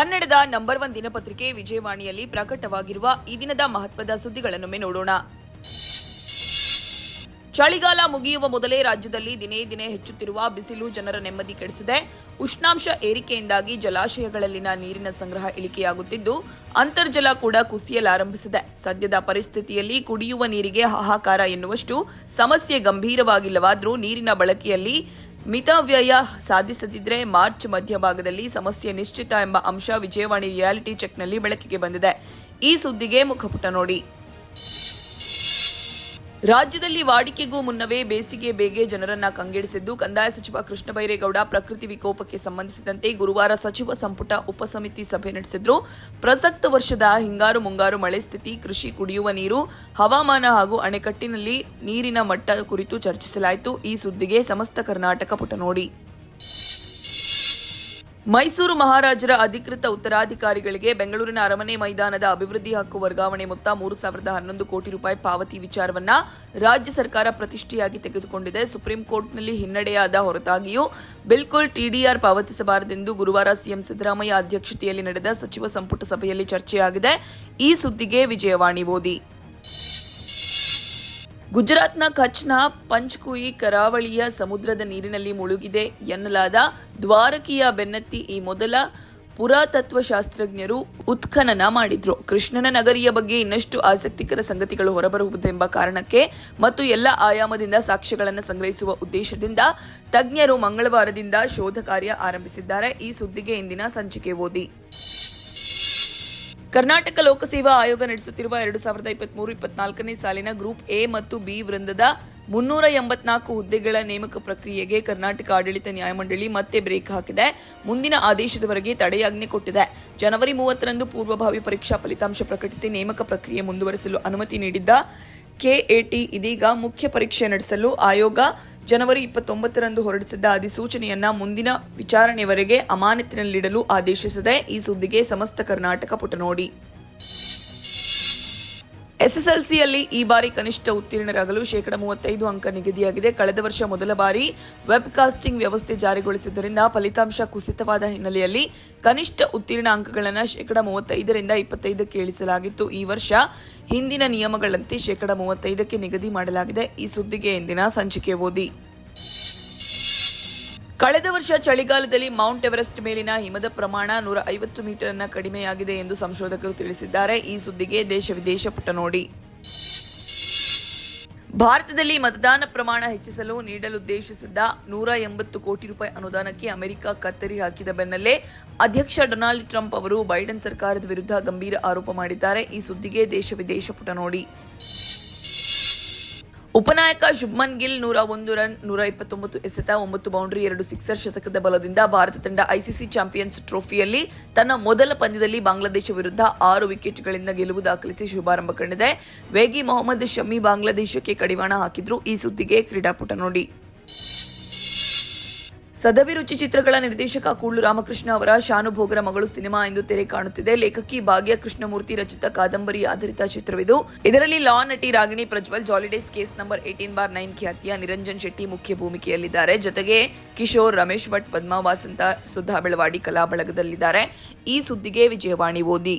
ಕನ್ನಡದ number one ದಿನಪತ್ರಿಕೆ ವಿಜಯವಾಣಿಯಲ್ಲಿ ಪ್ರಕಟವಾಗಿರುವ ಈ ದಿನದ ಮಹತ್ವದ ಸುದ್ದಿಗಳನ್ನೊಮ್ಮೆ ನೋಡೋಣ. ಚಳಿಗಾಲ ಮುಗಿಯುವ ಮೊದಲೇ ರಾಜ್ಯದಲ್ಲಿ ದಿನೇ ದಿನೇ ಹೆಚ್ಚುತ್ತಿರುವ ಬಿಸಿಲು ಜನರ ನೆಮ್ಮದಿ ಕೆಡಿಸಿದೆ. ಉಷ್ಣಾಂಶ ಏರಿಕೆಯಿಂದಾಗಿ ಜಲಾಶಯಗಳಲ್ಲಿನ ನೀರಿನ ಸಂಗ್ರಹ ಇಳಿಕೆಯಾಗುತ್ತಿದ್ದು, ಅಂತರ್ಜಲ ಕೂಡ ಕುಸಿಯಲಾರಂಭಿಸಿದೆ. ಸದ್ಯದ ಪರಿಸ್ಥಿತಿಯಲ್ಲಿ ಕುಡಿಯುವ ನೀರಿಗೆ ಹಾಹಾಕಾರ ಎನ್ನುವಷ್ಟು ಸಮಸ್ಯೆ ಗಂಭೀರವಾಗಿಲ್ಲವಾದರೂ ನೀರಿನ ಬಳಕೆಯಲ್ಲಿ ಮಿತವ್ಯಯ ಸಾಧಿಸದಿದ್ದರೆ ಮಾರ್ಚ್ ಮಧ್ಯಭಾಗದಲ್ಲಿ ಸಮಸ್ಯೆ ನಿಶ್ಚಿತ ಎಂಬ ಅಂಶ ವಿಜಯವಾಣಿ ರಿಯಾಲಿಟಿ ಚೆಕ್ನಲ್ಲಿ ಬೆಳಕಿಗೆ ಬಂದಿದೆ. ಈ ಸುದ್ದಿಗೆ ಮುಖಪುಟ ನೋಡಿ. ರಾಜ್ಯದಲ್ಲಿ ವಾಡಿಕೆಗೂ ಮುನ್ನವೇ ಬೇಸಿಗೆ ಬೇಗೆ ಜನರನ್ನ ಕಂಗೆಡಿಸಿದ್ದು ಕಂದಾಯ ಸಚಿವ ಕೃಷ್ಣ ಬೈರೇಗೌಡ ಪ್ರಕೃತಿ ವಿಕೋಪಕ್ಕೆ ಸಂಬಂಧಿಸಿದಂತೆ ಗುರುವಾರ ಸಚಿವ ಸಂಪುಟ ಉಪಸಮಿತಿ ಸಭೆ ನಡೆಸಿದ್ರು. ಪ್ರಸಕ್ತ ವರ್ಷದ ಹಿಂಗಾರು ಮುಂಗಾರು ಮಳೆ ಸ್ಥಿತಿ, ಕೃಷಿ ಕುಡಿಯುವ ನೀರು, ಹವಾಮಾನ ಹಾಗೂ ಅಣೆಕಟ್ಟಿನಲ್ಲಿ ನೀರಿನ ಮಟ್ಟ ಕುರಿತು ಚರ್ಚಿಸಲಾಯಿತು. ಈ ಸುದ್ದಿಗೆ ಸಮಸ್ತ ಕರ್ನಾಟಕ ಪುಟ ನೋಡಿ. ಮೈಸೂರು ಮಹಾರಾಜರ ಅಧಿಕೃತ ಉತ್ತರಾಧಿಕಾರಿಗಳಿಗೆ ಬೆಂಗಳೂರಿನ ಅರಮನೆ ಮೈದಾನದ ಅಭಿವೃದ್ಧಿ ಹಕ್ಕು ವರ್ಗಾವಣೆ ಮೊತ್ತ ಮೂರು ಸಾವಿರದ ಹನ್ನೊಂದು ಕೋಟಿ ರೂಪಾಯಿ ಪಾವತಿ ವಿಚಾರವನ್ನ ರಾಜ್ಯ ಸರ್ಕಾರ ಪ್ರತಿಷ್ಠೆಯಾಗಿ ತೆಗೆದುಕೊಂಡಿದೆ. ಸುಪ್ರೀಂ ಕೋರ್ಟ್ನಲ್ಲಿ ಹಿನ್ನಡೆಯಾದ ಹೊರತಾಗಿಯೂ ಬಿಲ್ಕುಲ್ ಟಿಡಿಆರ್ ಪಾವತಿಸಬಾರದೆಂದು ಗುರುವಾರ ಸಿಎಂ ಸಿದ್ದರಾಮಯ್ಯ ಅಧ್ಯಕ್ಷತೆಯಲ್ಲಿ ನಡೆದ ಸಚಿವ ಸಂಪುಟ ಸಭೆಯಲ್ಲಿ ಚರ್ಚೆಯಾಗಿದೆ. ಈ ಸುದ್ದಿಗೆ ವಿಜಯವಾಣಿ ಓದಿ. ಗುಜರಾತ್ನ ಕಚ್ನ ಪಂಚ್ಕುಯಿ ಕರಾವಳಿಯ ಸಮುದ್ರದ ನೀರಿನಲ್ಲಿ ಮುಳುಗಿದೆ ಎನ್ನಲಾದ ದ್ವಾರಕಿಯ ಬೆನ್ನತ್ತಿ ಈ ಮೊದಲ ಪುರಾತತ್ವ ಶಾಸ್ತ್ರಜ್ಞರು ಉತ್ಖನನ ಮಾಡಿದ್ರು. ಕೃಷ್ಣನ ನಗರಿಯ ಬಗ್ಗೆ ಇನ್ನಷ್ಟು ಆಸಕ್ತಿಕರ ಸಂಗತಿಗಳು ಹೊರಬರುವುದೆಂಬ ಕಾರಣಕ್ಕೆ ಮತ್ತು ಎಲ್ಲ ಆಯಾಮದಿಂದ ಸಾಕ್ಷ್ಯಗಳನ್ನು ಸಂಗ್ರಹಿಸುವ ಉದ್ದೇಶದಿಂದ ತಜ್ಞರು ಮಂಗಳವಾರದಿಂದ ಶೋಧ ಕಾರ್ಯ ಆರಂಭಿಸಿದ್ದಾರೆ. ಈ ಸುದ್ದಿಗೆ ಇಂದಿನ ಸಂಚಿಕೆ ಓದಿ. ಕರ್ನಾಟಕ ಲೋಕಸೇವಾ ಆಯೋಗ ನಡೆಸುತ್ತಿರುವ ಎರಡು ಸಾವಿರದ ಇಪ್ಪತ್ಮೂರು, ಇಪ್ಪತ್ನಾಲ್ಕನೇ ಸಾಲಿನ ಗ್ರೂಪ್ ಎ ಮತ್ತು ಬಿ ವೃಂದದ ಮುನ್ನೂರ ಎಂಬತ್ನಾಲ್ಕು ಹುದ್ದೆಗಳ ನೇಮಕ ಪ್ರಕ್ರಿಯೆಗೆ ಕರ್ನಾಟಕ ಆಡಳಿತ ನ್ಯಾಯಮಂಡಳಿ ಮತ್ತೆ ಬ್ರೇಕ್ ಹಾಕಿದೆ. ಮುಂದಿನ ಆದೇಶದವರೆಗೆ ತಡೆಯಾಜ್ಞೆ ಕೊಟ್ಟಿದೆ. ಜನವರಿ ಮೂವತ್ತರಂದು ಪೂರ್ವಭಾವಿ ಪರೀಕ್ಷಾ ಫಲಿತಾಂಶ ಪ್ರಕಟಿಸಿ ನೇಮಕ ಪ್ರಕ್ರಿಯೆ ಮುಂದುವರೆಸಲು ಅನುಮತಿ ನೀಡಿದ್ದ ಕೆಎಟಿ ಇದೀಗ ಮುಖ್ಯ ಪರೀಕ್ಷೆ ನಡೆಸಲು ಆಯೋಗ ಜನವರಿ ಇಪ್ಪತ್ತೊಂಬತ್ತರಂದು ಹೊರಡಿಸಿದ್ದ ಅಧಿಸೂಚನೆಯನ್ನ ಮುಂದಿನ ವಿಚಾರಣೆವರೆಗೆ ಅಮಾನತಿನಲ್ಲಿಡಲು ಆದೇಶಿಸಿದೆ ಈ ಸುದ್ದಿಗೆ ಸಮಸ್ತ ಕರ್ನಾಟಕ ಪುಟ ನೋಡಿ ಎಸ್ಎಸ್ಎಲ್ಸಿಯಲ್ಲಿ ಈ ಬಾರಿ ಕನಿಷ್ಠ ಉತ್ತೀರ್ಣರಾಗಲು ಶೇಕಡ ಮೂವತ್ತೈದು ಅಂಕ ನಿಗದಿಯಾಗಿದೆ. ಕಳೆದ ವರ್ಷ ಮೊದಲ ಬಾರಿ ವೆಬ್ ಕಾಸ್ಟಿಂಗ್ ವ್ಯವಸ್ಥೆ ಜಾರಿಗೊಳಿಸಿದ್ದರಿಂದ ಫಲಿತಾಂಶ ಕುಸಿತವಾದ ಹಿನ್ನೆಲೆಯಲ್ಲಿ ಕನಿಷ್ಠ ಉತ್ತೀರ್ಣ ಅಂಕಗಳನ್ನು ಶೇಕಡ ಮೂವತ್ತೈದರಿಂದ ಇಪ್ಪತ್ತೈದಕ್ಕೆ ಇಳಿಸಲಾಗಿತ್ತು. ಈ ವರ್ಷ ಹಿಂದಿನ ನಿಯಮಗಳಂತೆ ಶೇಕಡ ಮೂವತ್ತೈದಕ್ಕೆ ನಿಗದಿ ಮಾಡಲಾಗಿದೆ. ಈ ಸುದ್ದಿಗೆ ಎಂದಿನ ಸಂಚಿಕೆ ಓದಿ. ಕಳೆದ ವರ್ಷ ಚಳಿಗಾಲದಲ್ಲಿ ಮೌಂಟ್ ಎವರೆಸ್ಟ್ ಮೇಲಿನ ಹಿಮದ ಪ್ರಮಾಣ ನೂರ ಐವತ್ತು ಮೀಟರ್ ಅನ್ನ ಕಡಿಮೆಯಾಗಿದೆ ಎಂದು ಸಂಶೋಧಕರು ತಿಳಿಸಿದ್ದಾರೆ. ಈ ಸುದ್ದಿಗೆ ದೇಶ ವಿದೇಶ ಪುಟ ನೋಡಿ. ಭಾರತದಲ್ಲಿ ಮತದಾನ ಪ್ರಮಾಣ ಹೆಚ್ಚಿಸಲು ನೀಡಲುದ್ದೇಶಿಸಿದ್ದ ನೂರ ಎಂಬತ್ತು ಕೋಟಿ ರೂಪಾಯಿ ಅನುದಾನಕ್ಕೆ ಅಮೆರಿಕ ಕತ್ತರಿ ಹಾಕಿದ ಬೆನ್ನಲ್ಲೇ ಅಧ್ಯಕ್ಷ ಡೊನಾಲ್ಡ್ ಟ್ರಂಪ್ ಅವರು ಬೈಡನ್ ಸರ್ಕಾರದ ವಿರುದ್ಧ ಗಂಭೀರ ಆರೋಪ ಮಾಡಿದ್ದಾರೆ. ಈ ಸುದ್ದಿಗೆ ದೇಶ ವಿದೇಶ ಪುಟ ನೋಡಿ. ಉಪನಾಯಕ ಶುಭ್ಮನ್ ಗಿಲ್ ನೂರ ಒಂದು ರನ್, ನೂರ ಇಪ್ಪತ್ತೊಂಬತ್ತು ಎಸೆತ, ಒಂಬತ್ತು ಬೌಂಡ್ರಿ, ಎರಡು ಸಿಕ್ಸರ್ ಶತಕದ ಬಲದಿಂದ ಭಾರತ ತಂಡ ಐಸಿಸಿ ಚಾಂಪಿಯನ್ಸ್ ಟ್ರೋಫಿಯಲ್ಲಿ ತನ್ನ ಮೊದಲ ಪಂದ್ಯದಲ್ಲಿ ಬಾಂಗ್ಲಾದೇಶ ವಿರುದ್ಧ ಆರು ವಿಕೆಟ್ಗಳಿಂದ ಗೆಲುವು ದಾಖಲಿಸಿ ಶುಭಾರಂಭ ಕಂಡಿದೆ. ವೇಗಿ ಮೊಹಮ್ಮದ್ ಶಮಿ ಬಾಂಗ್ಲಾದೇಶಕ್ಕೆ ಕಡಿವಾಣ ಹಾಕಿದ್ರು. ಈ ಸುದ್ದಿಗೆ ಕ್ರೀಡಾಪುಟ ನೋಡಿ. ಸದಭಿರುಚಿ ಚಿತ್ರಗಳ ನಿರ್ದೇಶಕ ಕೂಳು ರಾಮಕೃಷ್ಣ ಅವರ ಶಾನುಭೋಗರ ಮಗಳು ಸಿನಿಮಾ ಎಂದು ತೆರೆ ಕಾಣುತ್ತಿದೆ. ಲೇಖಕಿ ಭಾಗ್ಯ ಕೃಷ್ಣಮೂರ್ತಿ ರಚಿತ ಕಾದಂಬರಿ ಆಧಾರಿತ ಚಿತ್ರವಿದು. ಇದರಲ್ಲಿ ಲಾ ನಟಿ Ragini Prajwal, jolly days case number eighteen bar nine ಖ್ಯಾತಿಯ ನಿರಂಜನ್ ಶೆಟ್ಟಿ ಮುಖ್ಯ ಭೂಮಿಕೆಯಲ್ಲಿದ್ದಾರೆ. ಜೊತೆಗೆ ಕಿಶೋರ್, ರಮೇಶ್ ಭಟ್, ಪದ್ಮಾ ವಾಸಂತ ಸುಧಾ ಬೆಳವಾಡಿ ಕಲಾ ಬಳಗದಲ್ಲಿದ್ದಾರೆ. ಈ ಸುದ್ದಿಗೆ ವಿಜಯವಾಣಿ ಓದಿ.